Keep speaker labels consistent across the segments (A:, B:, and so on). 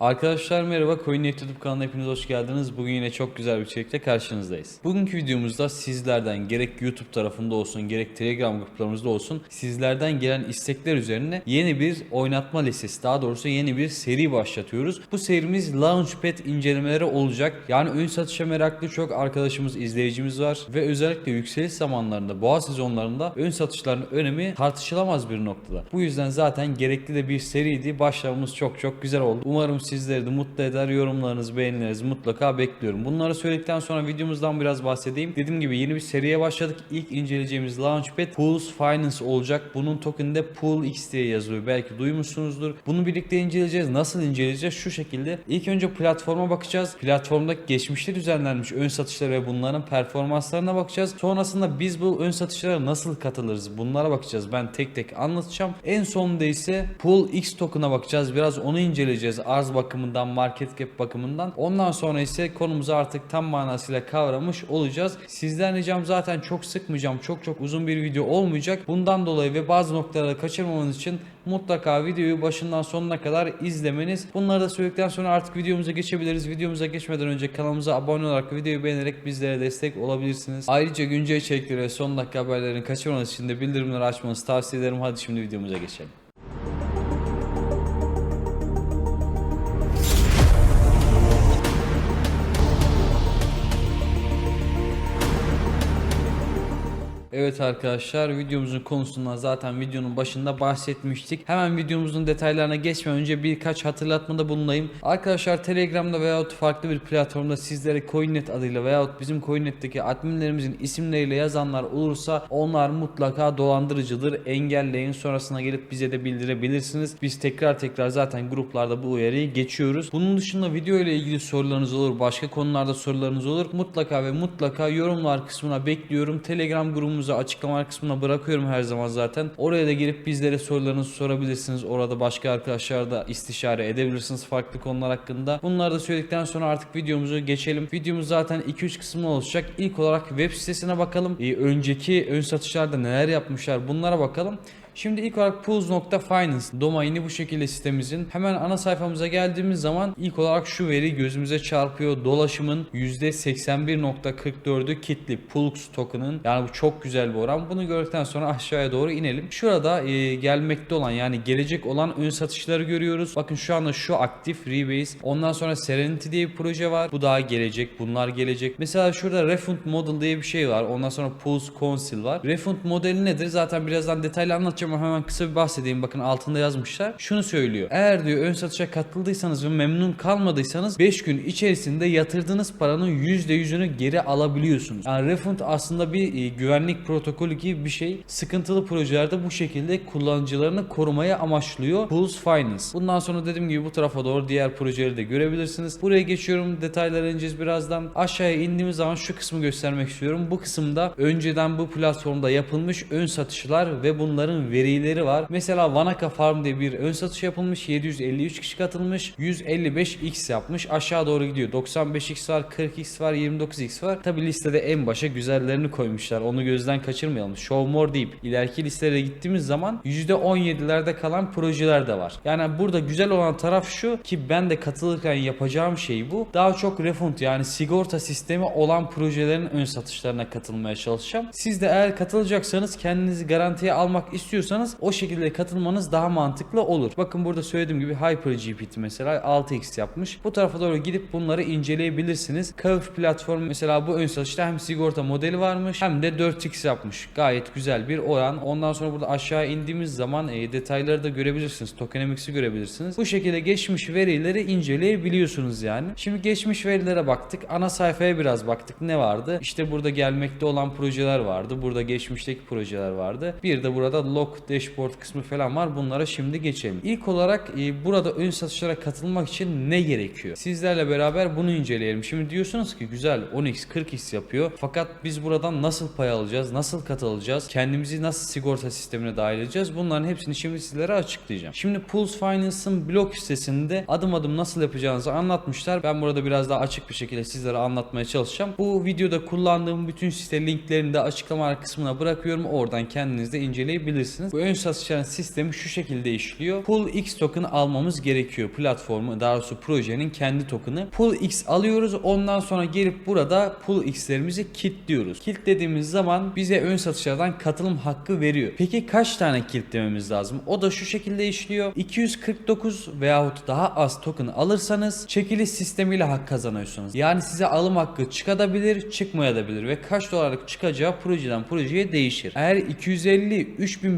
A: Arkadaşlar merhaba CoinNet YouTube kanalına hepiniz hoş geldiniz. Bugün yine çok güzel bir içerikle karşınızdayız. Bugünkü videomuzda sizlerden gerek YouTube tarafında olsun gerek Telegram gruplarımızda olsun sizlerden gelen istekler üzerine yeni bir oynatma listesi daha doğrusu yeni bir seri başlatıyoruz. Bu serimiz Launchpad incelemeleri olacak. Yani ön satışa meraklı çok arkadaşımız, izleyicimiz var ve özellikle yükseliş zamanlarında, boğa sezonlarında ön satışların önemi tartışılamaz bir noktada. Bu yüzden zaten gerekli de bir seriydi. Başlamamız çok çok güzel oldu. Umarım sizleri de mutlu eder. Yorumlarınız, beğenilerinizi mutlaka bekliyorum. Bunları söyledikten sonra videomuzdan biraz bahsedeyim. Dediğim gibi yeni bir seriye başladık. İlk inceleyeceğimiz Launchpad Pools Finance olacak. Bunun tokeninde Pool X diye yazıyor. Belki duymuşsunuzdur. Bunu birlikte inceleyeceğiz. Nasıl inceleyeceğiz? Şu şekilde. İlk önce platforma bakacağız. Platformdaki geçmişte düzenlenmiş ön satışlar ve bunların performanslarına bakacağız. Sonrasında biz bu ön satışlara nasıl katılırız? Bunlara bakacağız. Ben tek tek anlatacağım. En sonunda ise Pool X token'a bakacağız. Biraz onu inceleyeceğiz. Arz bakımından, market cap bakımından. Ondan sonra ise konumuzu artık tam manasıyla kavramış olacağız. Sizden ricam zaten çok sıkmayacağım. Çok çok uzun bir video olmayacak. Bundan dolayı ve bazı noktaları kaçırmamanız için mutlaka videoyu başından sonuna kadar izlemeniz. Bunları da söyledikten sonra artık videomuza geçebiliriz. Videomuza geçmeden önce kanalımıza abone olarak videoyu beğenerek bizlere destek olabilirsiniz. Ayrıca güncel içerikleri ve son dakika haberlerini kaçırmamanız için de bildirimleri açmanızı tavsiye ederim. Hadi şimdi videomuza geçelim. Evet arkadaşlar videomuzun konusundan zaten videonun başında bahsetmiştik. Hemen videomuzun detaylarına geçmeden önce birkaç hatırlatmada bulunayım. Arkadaşlar Telegram'da veyahut farklı bir platformda sizlere CoinNet adıyla veyahut bizim CoinNet'teki adminlerimizin isimleriyle yazanlar olursa onlar mutlaka dolandırıcıdır. Engelleyin sonrasına gelip bize de bildirebilirsiniz. Biz tekrar tekrar zaten gruplarda bu uyarıyı geçiyoruz. Bunun dışında video ile ilgili sorularınız olur, başka konularda sorularınız olur. Mutlaka ve mutlaka yorumlar kısmına bekliyorum. Telegram grubumuzu açıklamalar kısmına bırakıyorum her zaman zaten. Oraya da girip bizlere sorularınızı sorabilirsiniz. Orada başka arkadaşlar da istişare edebilirsiniz farklı konular hakkında. Bunları da söyledikten sonra artık videomuzu geçelim. Videomuz zaten 2-3 kısımlı olacak. İlk olarak web sitesine bakalım. Ee, önceki ön satışlarda neler yapmışlar bunlara bakalım. Şimdi ilk olarak pools.finance domaini bu şekilde sitemizin. Hemen ana sayfamıza geldiğimiz zaman ilk olarak şu veri gözümüze çarpıyor. Dolaşımın %81.44'ü kitli Pulse token'ın. Yani bu çok güzel bir oran. Bunu gördükten sonra aşağıya doğru inelim. Şurada e, gelmekte olan yani gelecek olan ön satışları görüyoruz. Bakın şu anda şu aktif Rebase. Ondan sonra Serenity diye bir proje var. Bu daha gelecek. Bunlar gelecek. Mesela şurada Refund Model diye bir şey var. Ondan sonra Pulse Council var. Refund modeli nedir? Zaten birazdan detaylı anlatacağım ama hemen kısa bir bahsedeyim. Bakın altında yazmışlar. Şunu söylüyor. Eğer diyor ön satışa katıldıysanız ve memnun kalmadıysanız 5 gün içerisinde yatırdığınız paranın %100'ünü geri alabiliyorsunuz. Yani Refund aslında bir e, güvenlik protokolü gibi bir şey. Sıkıntılı projelerde bu şekilde kullanıcılarını korumaya amaçlıyor. Pulse Finance. Bundan sonra dediğim gibi bu tarafa doğru diğer projeleri de görebilirsiniz. Buraya geçiyorum. Detaylara ineceğiz birazdan. Aşağıya indiğimiz zaman şu kısmı göstermek istiyorum. Bu kısımda önceden bu platformda yapılmış ön satışlar ve bunların verileri var. Mesela Vanaka Farm diye bir ön satış yapılmış. 753 kişi katılmış. 155x yapmış. Aşağı doğru gidiyor. 95x var, 40x var, 29x var. Tabi listede en başa güzellerini koymuşlar. Onu gözden kaçırmayalım. Show more deyip ileriki listelere gittiğimiz zaman %17'lerde kalan projeler de var. Yani burada güzel olan taraf şu ki ben de katılırken yapacağım şey bu. Daha çok refund yani sigorta sistemi olan projelerin ön satışlarına katılmaya çalışacağım. Siz de eğer katılacaksanız kendinizi garantiye almak istiyorsanız o şekilde katılmanız daha mantıklı olur. Bakın burada söylediğim gibi HyperGPT mesela 6x yapmış. Bu tarafa doğru gidip bunları inceleyebilirsiniz. Curve platform mesela bu ön satışta hem sigorta modeli varmış hem de 4x yapmış. Gayet güzel bir oran. Ondan sonra burada aşağı indiğimiz zaman e, detayları da görebilirsiniz. Tokenomics'i görebilirsiniz. Bu şekilde geçmiş verileri inceleyebiliyorsunuz yani. Şimdi geçmiş verilere baktık. Ana sayfaya biraz baktık. Ne vardı? İşte burada gelmekte olan projeler vardı. Burada geçmişteki projeler vardı. Bir de burada log dashboard kısmı falan var. Bunlara şimdi geçelim. İlk olarak e, burada ön satışlara katılmak için ne gerekiyor? Sizlerle beraber bunu inceleyelim. Şimdi diyorsunuz ki güzel 10x 40x yapıyor. Fakat biz buradan nasıl pay alacağız? Nasıl katılacağız? Kendimizi nasıl sigorta sistemine dahil edeceğiz? Bunların hepsini şimdi sizlere açıklayacağım. Şimdi Pulse Finance'ın blog sitesinde adım adım nasıl yapacağınızı anlatmışlar. Ben burada biraz daha açık bir şekilde sizlere anlatmaya çalışacağım. Bu videoda kullandığım bütün site linklerini de açıklama kısmına bırakıyorum. Oradan kendiniz de inceleyebilirsiniz. Görebilirsiniz. Bu ön satışların sistemi şu şekilde işliyor. Pool X token almamız gerekiyor. Platformu daha doğrusu projenin kendi token'ı. Pool X alıyoruz. Ondan sonra gelip burada Pool X'lerimizi kilitliyoruz. Kilitlediğimiz zaman bize ön satışlardan katılım hakkı veriyor. Peki kaç tane kilitlememiz lazım? O da şu şekilde işliyor. 249 veyahut daha az token alırsanız çekiliş sistemiyle hak kazanıyorsunuz. Yani size alım hakkı çıkabilir, çıkmayabilir ve kaç dolarlık çıkacağı projeden projeye değişir. Eğer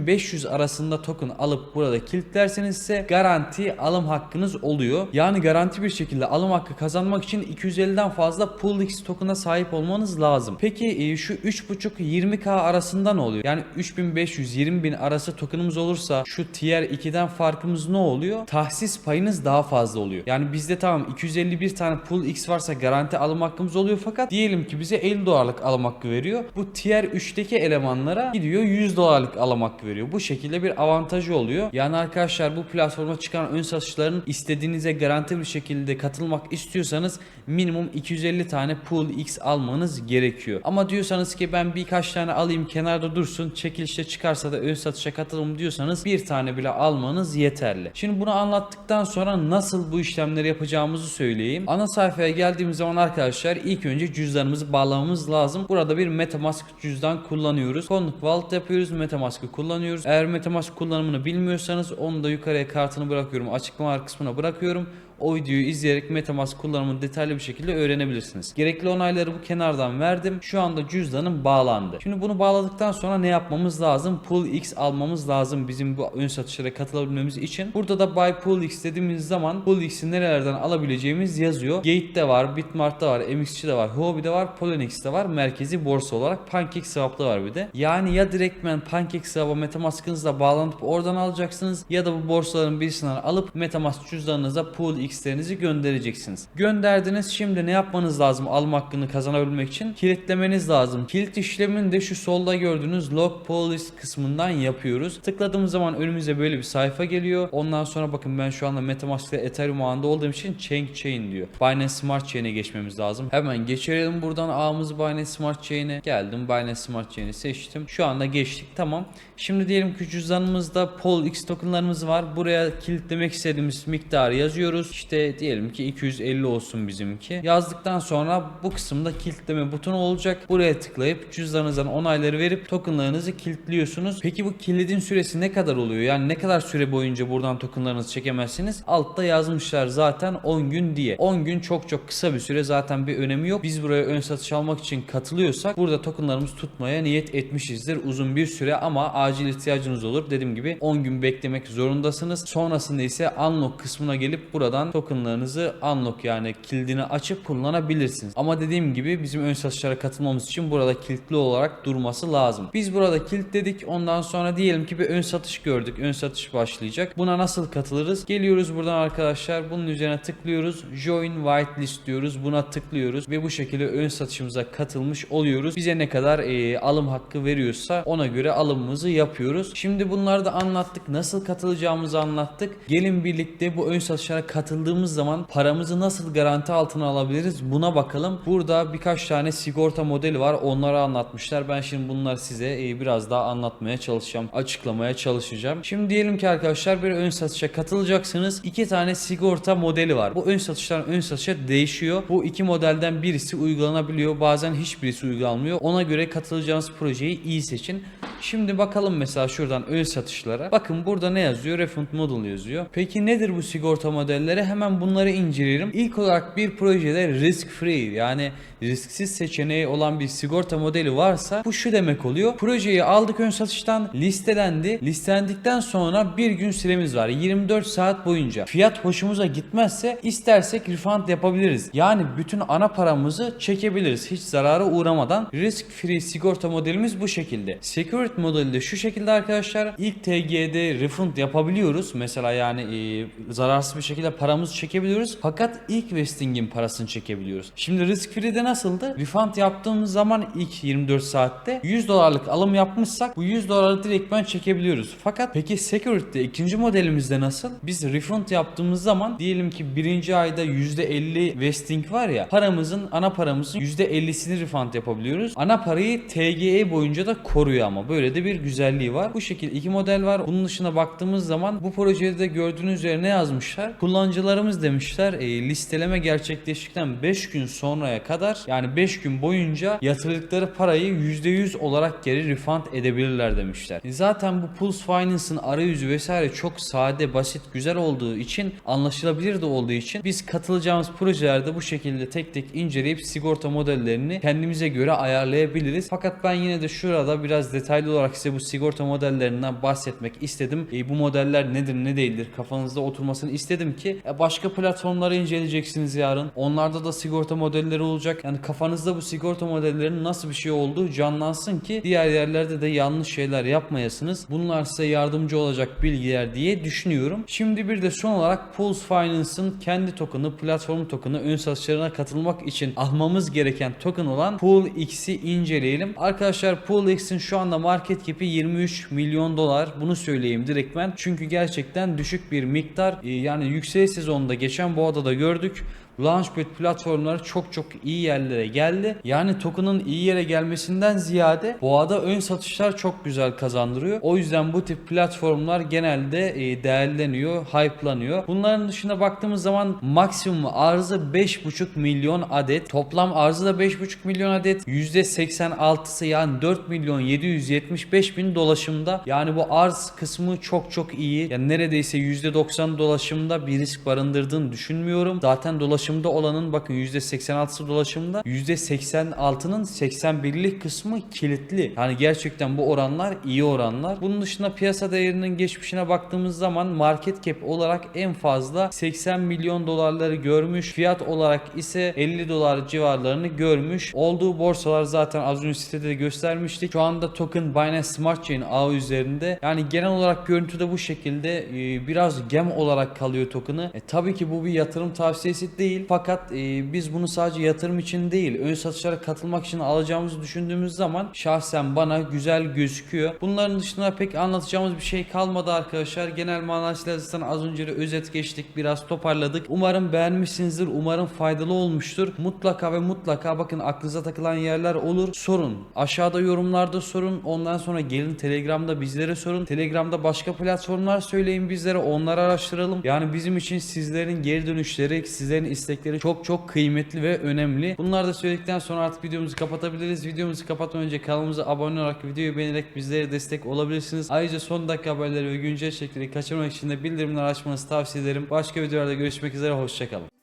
A: 250-3500 arasında token alıp burada kilitlerseniz ise garanti alım hakkınız oluyor. Yani garanti bir şekilde alım hakkı kazanmak için 250'den fazla Pool X token'a sahip olmanız lazım. Peki e, şu 3.5-20k arasında ne oluyor? Yani 3500-20000 arası tokenımız olursa şu tier 2'den farkımız ne oluyor? Tahsis payınız daha fazla oluyor. Yani bizde tamam 251 tane Pool X varsa garanti alım hakkımız oluyor fakat diyelim ki bize 50 dolarlık alım hakkı veriyor. Bu tier 3'teki elemanlara gidiyor 100 dolarlık alım hakkı veriyor. Bu şekilde bir avantajı oluyor. Yani arkadaşlar bu platforma çıkan ön satışların istediğinize garanti bir şekilde katılmak istiyorsanız minimum 250 tane Pool X almanız gerekiyor. Ama diyorsanız ki ben birkaç tane alayım kenarda dursun çekilişte çıkarsa da ön satışa katılım diyorsanız bir tane bile almanız yeterli. Şimdi bunu anlattıktan sonra nasıl bu işlemleri yapacağımızı söyleyeyim. Ana sayfaya geldiğimiz zaman arkadaşlar ilk önce cüzdanımızı bağlamamız lazım. Burada bir Metamask cüzdan kullanıyoruz. Konluk Wallet yapıyoruz. Metamask'ı kullanıyoruz. Eğer Metamask kullanımını bilmiyorsanız onu da yukarıya kartını bırakıyorum. Açıklama kısmına bırakıyorum. O videoyu izleyerek Metamask kullanımını detaylı bir şekilde öğrenebilirsiniz. Gerekli onayları bu kenardan verdim. Şu anda cüzdanım bağlandı. Şimdi bunu bağladıktan sonra ne yapmamız lazım? Pool X almamız lazım bizim bu ön satışlara katılabilmemiz için. Burada da Buy Pool X dediğimiz zaman Pool X'i nerelerden alabileceğimiz yazıyor. Gate'de var, Bitmart'ta var, MXC'de var, Huobi'de var, Polonie'de var. Merkezi borsa olarak PancakeSwap'ta var bir de. Yani ya direktmen PancakeSwap'a Metamask'ınızla bağlanıp oradan alacaksınız ya da bu borsaların birisinden alıp Metamask cüzdanınıza Pool X'lerinizi göndereceksiniz. Gönderdiniz. Şimdi ne yapmanız lazım alma hakkını kazanabilmek için? Kilitlemeniz lazım. Kilit işlemini de şu solda gördüğünüz Log Police kısmından yapıyoruz. Tıkladığımız zaman önümüze böyle bir sayfa geliyor. Ondan sonra bakın ben şu anda Metamask ile Ethereum ağında olduğum için Chain Chain diyor. Binance Smart Chain'e geçmemiz lazım. Hemen geçirelim buradan ağımızı Binance Smart Chain'e. Geldim Binance Smart Chain'i seçtim. Şu anda geçtik tamam. Şimdi diyelim ki cüzdanımızda Pol X tokenlarımız var. Buraya kilitlemek istediğimiz miktarı yazıyoruz. İşte diyelim ki 250 olsun bizimki. Yazdıktan sonra bu kısımda kilitleme butonu olacak. Buraya tıklayıp cüzdanınızdan onayları verip tokenlarınızı kilitliyorsunuz. Peki bu kilidin süresi ne kadar oluyor? Yani ne kadar süre boyunca buradan tokenlarınızı çekemezsiniz? Altta yazmışlar zaten 10 gün diye. 10 gün çok çok kısa bir süre zaten bir önemi yok. Biz buraya ön satış almak için katılıyorsak burada tokenlarımızı tutmaya niyet etmişizdir uzun bir süre ama acil ihtiyacınız olur. Dediğim gibi 10 gün beklemek zorundasınız. Sonrasında ise unlock kısmına gelip buradan tokenlarınızı unlock yani kilidini açıp kullanabilirsiniz. Ama dediğim gibi bizim ön satışlara katılmamız için burada kilitli olarak durması lazım. Biz burada kilitledik. Ondan sonra diyelim ki bir ön satış gördük. Ön satış başlayacak. Buna nasıl katılırız? Geliyoruz buradan arkadaşlar. Bunun üzerine tıklıyoruz. Join whitelist diyoruz. Buna tıklıyoruz ve bu şekilde ön satışımıza katılmış oluyoruz. Bize ne kadar e, alım hakkı veriyorsa ona göre alımımızı yapıyoruz. Şimdi bunları da anlattık. Nasıl katılacağımızı anlattık. Gelin birlikte bu ön satışlara katıldığımız zaman paramızı nasıl garanti altına alabiliriz buna bakalım. Burada birkaç tane sigorta modeli var. Onları anlatmışlar. Ben şimdi bunları size e, biraz daha anlatmaya çalışacağım. Açıklamaya çalışacağım. Şimdi diyelim ki arkadaşlar bir ön satışa katılacaksınız. İki tane sigorta modeli var. Bu ön satıştan ön satışa değişiyor. Bu iki modelden birisi uygulanabiliyor. Bazen hiçbirisi uygulanmıyor. Ona göre katılacağınız projeyi iyi seçin. Şimdi bakalım mesela şuradan ön satışlara. Bakın burada ne yazıyor? Refund Model yazıyor. Peki nedir bu sigorta modelleri? Hemen bunları inceleyelim. İlk olarak bir projede risk free yani risksiz seçeneği olan bir sigorta modeli varsa bu şu demek oluyor. Projeyi aldık ön satıştan listelendi. Listelendikten sonra bir gün süremiz var. 24 saat boyunca. Fiyat hoşumuza gitmezse istersek refund yapabiliriz. Yani bütün ana paramızı çekebiliriz. Hiç zarara uğramadan. Risk free sigorta modelimiz bu şekilde. Security modeli de şu şekilde arkadaşlar. İlk TG'de refund yapabiliyoruz. Mesela yani e, zararsız bir şekilde paramızı çekebiliyoruz. Fakat ilk vesting'in parasını çekebiliyoruz. Şimdi risk free'de nasıldı? Refund yaptığımız zaman ilk 24 saatte 100 dolarlık alım yapmışsak bu 100 doları direktmen çekebiliyoruz. Fakat peki security'de ikinci modelimizde nasıl? Biz refund yaptığımız zaman diyelim ki birinci ayda %50 vesting var ya paramızın ana paramızın %50'sini refund yapabiliyoruz. Ana parayı TGE boyunca da koruyor ama böyle böyle de bir güzelliği var. Bu şekilde iki model var. Bunun dışına baktığımız zaman bu projede de gördüğünüz üzere ne yazmışlar? Kullanıcılarımız demişler e, listeleme gerçekleştikten 5 gün sonraya kadar yani 5 gün boyunca yatırdıkları parayı %100 olarak geri refund edebilirler demişler. Zaten bu Pulse Finance'ın arayüzü vesaire çok sade, basit, güzel olduğu için anlaşılabilir de olduğu için biz katılacağımız projelerde bu şekilde tek tek inceleyip sigorta modellerini kendimize göre ayarlayabiliriz. Fakat ben yine de şurada biraz detaylı olarak size bu sigorta modellerinden bahsetmek istedim. E, bu modeller nedir ne değildir kafanızda oturmasını istedim ki e, başka platformları inceleyeceksiniz yarın. Onlarda da sigorta modelleri olacak. Yani kafanızda bu sigorta modellerinin nasıl bir şey olduğu canlansın ki diğer yerlerde de yanlış şeyler yapmayasınız. Bunlar size yardımcı olacak bilgiler diye düşünüyorum. Şimdi bir de son olarak Pulse Finance'ın kendi token'ı, platform token'ı ön satışlarına katılmak için almamız gereken token olan Pool X'i inceleyelim. Arkadaşlar Pool X'in şu anda market cap'i 23 milyon dolar. Bunu söyleyeyim direktmen. Çünkü gerçekten düşük bir miktar. Ee, Yani yükseliş sezonunda geçen boğada da gördük. Launchpad platformları çok çok iyi yerlere geldi. Yani token'ın iyi yere gelmesinden ziyade boğada ön satışlar çok güzel kazandırıyor. O yüzden bu tip platformlar genelde e, değerleniyor, hype'lanıyor. Bunların dışında baktığımız zaman maksimum arzı 5,5 milyon adet. Toplam arzı da 5,5 milyon adet. %86'sı yani 4 milyon 775 bin dolaşımda. Yani bu arz kısmı çok çok iyi. Yani neredeyse %90 dolaşımda bir risk barındırdığını düşünmüyorum. Zaten dolaşımda olanın bakın %86'sı dolaşımda. %86'nın 81'lik kısmı kilitli. Yani gerçekten bu oranlar iyi oranlar. Bunun dışında piyasa değerinin geçmişine baktığımız zaman market cap olarak en fazla 80 milyon dolarları görmüş. Fiyat olarak ise 50 dolar civarlarını görmüş. Olduğu borsalar zaten az önce sitede de göstermiştik. Şu anda token Binance Smart Chain ağı üzerinde. Yani genel olarak görüntüde bu şekilde biraz gem olarak kalıyor token'ı. E, tabii ki bu bir yatırım tavsiyesi değil. Fakat e, biz bunu sadece yatırım için değil, ön satışlara katılmak için alacağımızı düşündüğümüz zaman şahsen bana güzel gözüküyor. Bunların dışında pek anlatacağımız bir şey kalmadı arkadaşlar. Genel manasıyla zaten az önce de özet geçtik, biraz toparladık. Umarım beğenmişsinizdir, umarım faydalı olmuştur. Mutlaka ve mutlaka bakın aklınıza takılan yerler olur. Sorun. Aşağıda yorumlarda sorun. Ondan sonra gelin Telegram'da bizlere sorun. Telegram'da başka platformlar söyleyin bizlere. Onları araştıralım. Yani bizim için sizlerin geri dönüşleri, sizlerin istekleri çok çok kıymetli ve önemli. Bunları da söyledikten sonra artık videomuzu kapatabiliriz. Videomuzu kapatmadan önce kanalımıza abone olarak videoyu beğenerek bizlere destek olabilirsiniz. Ayrıca son dakika haberleri ve güncel şekilleri kaçırmamak için de bildirimleri açmanızı tavsiye ederim. Başka videolarda görüşmek üzere. Hoşçakalın.